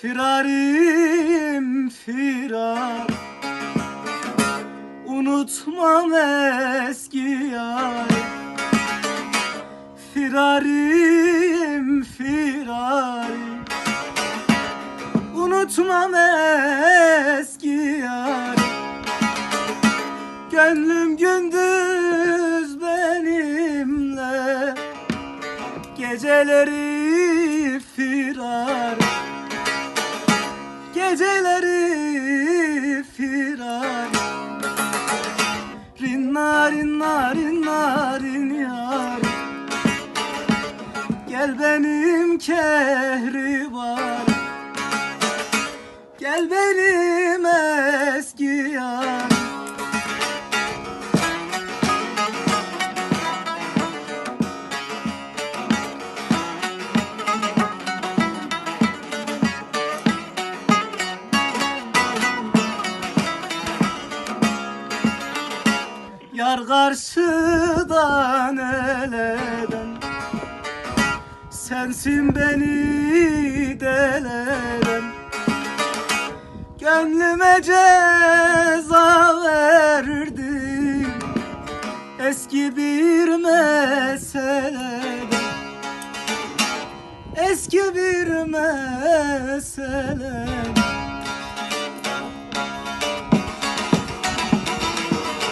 Firarim firar. Unutmam eski yar. Firarim firar. Unutmam eski yar. Gönlüm gündüz benimle. Geceleri firar. Geceleri firar. Rinna rinna rinna rin yar. Gel benim kehribar Gel benim eski yar Yar karşıdan eleden Sensin beni deleden Gönlüme ceza verdin Eski bir meseleden Eski bir meseleden